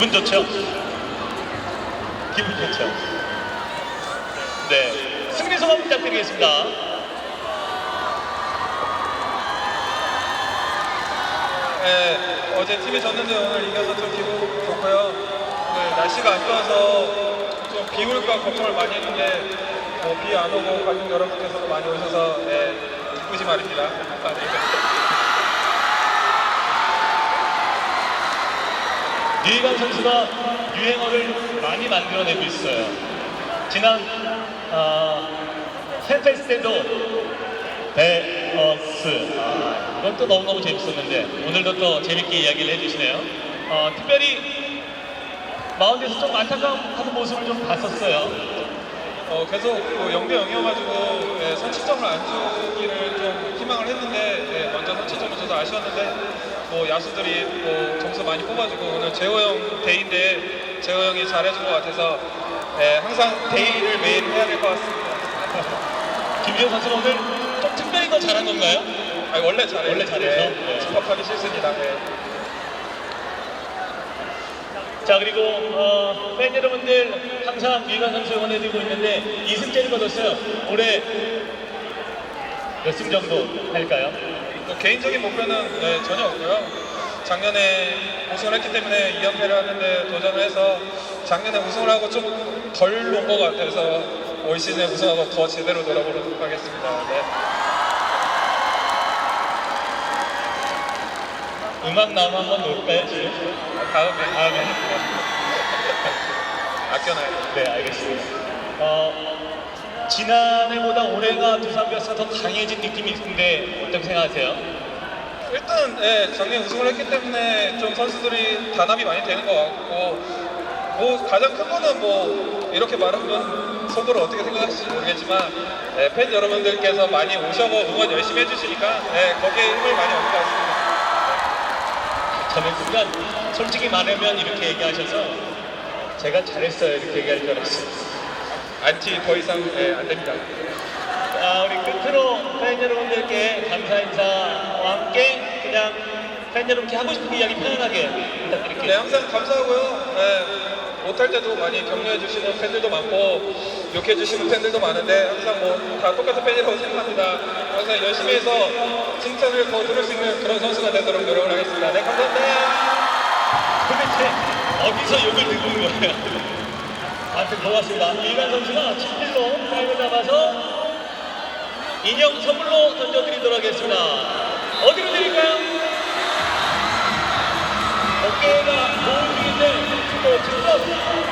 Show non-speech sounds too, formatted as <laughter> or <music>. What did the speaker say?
기분 좋죠? 기분 좋죠? 네. 승리 소감 부탁드리겠습니다. 네, 어제 팀이 졌는데 오늘 이겨서 좀 기분 좋고요. 네, 날씨가 안 좋아서 좀 비 올까 걱정을 많이 했는데 뭐비안 오고 관중 여러분께서도 많이 오셔서 네, 기쁘지 말입니다. 아, 네. 유희관 선수가 유행어를 많이 만들어내고 있어요. 지난 어, 팬페스트 때도 베어스 아, 이건 또 너무너무 재밌었는데 오늘도 또 재밌게 이야기를 해주시네요. 어, 특별히 마운드에서 좀 안타까워하는 모습을 좀 봤었어요. 어, 계속 뭐 0대 0이어가지고 예, 선취점을 안 주기를 좀 희망을 했는데 예, 먼저 선취점을 줘서 아쉬웠는데 뭐 야수들이 뭐 점수 많이 뽑아주고 오늘 재호 형 데이인데 재호 형이 잘해준 것 같아서 예, 항상 데이를 매일 해야 될 것 같습니다. <laughs> 김지현 선수는 오늘 좀 특별히 더 잘한 건가요? 아니, 원래 잘해요. 원래 잘해서? 네. 집합하기 싫습니다. 예. 자 그리고 어, 팬 여러분들 항상 유희관 선수 응원해드리고 있는데 2승째를 거뒀어요. 올해 몇 승 정도 할까요? 뭐 개인적인 목표는 네, 전혀 없고요. 작년에 우승을 했기 때문에 2연패를 하는데 도전을 해서 작년에 우승을 하고 좀 덜 논 것 같아서 올 시즌에 우승하고 더 제대로 놀아보도록 하겠습니다. 네. 음악 나오면 한번 놀까요 지금? 다음에 아, 네. <laughs> 아껴놔야 돼요. 네 알겠습니다. 어, 지난해보다 올해가 두산 베어스가 더 강해진 느낌이 있는데 어떻게 생각하세요? 일단 예, 작년 우승을 했기 때문에 좀 선수들이 단합이 많이 되는 것 같고 뭐 가장 큰 거는 뭐 이렇게 말하면 속으로 어떻게 생각하실지 모르겠지만 예, 팬 여러분들께서 많이 오셔고 응원 열심히 해주시니까 예, 거기에 힘을 많이 얻는 것 같습니다. 저는 순간 솔직히 말하면 이렇게 얘기하셔서 제가 잘했어요 이렇게 얘기할 줄 알았어요. 안티 더 이상 예, 안 됩니다. 아, 우리 끝으로 팬 여러분들께 감사 인사와 함께 그냥 팬 여러분께 하고 싶은 이야기 편안하게 네, 부탁드릴게요. 항상 감사하고요. 예, 못할 때도 많이 격려해 주시는 팬들도 많고 욕해 주시는 팬들도 많은데 항상 뭐 다 똑같은 팬이라고 생각합니다. 항상 열심히 해서 칭찬을 더 들을 수 있는 그런 선수가 되도록 노력을 하겠습니다. 네, 감사합니다. 도대체 어디서 욕을 듣는 거예요? 아무튼 고맙습니다. 이관 선수가 7필로 타임을 잡아서 인형 선물로 던져드리도록 하겠습니다. 어디로 드릴까요? 어깨가 보호중인데 또 직접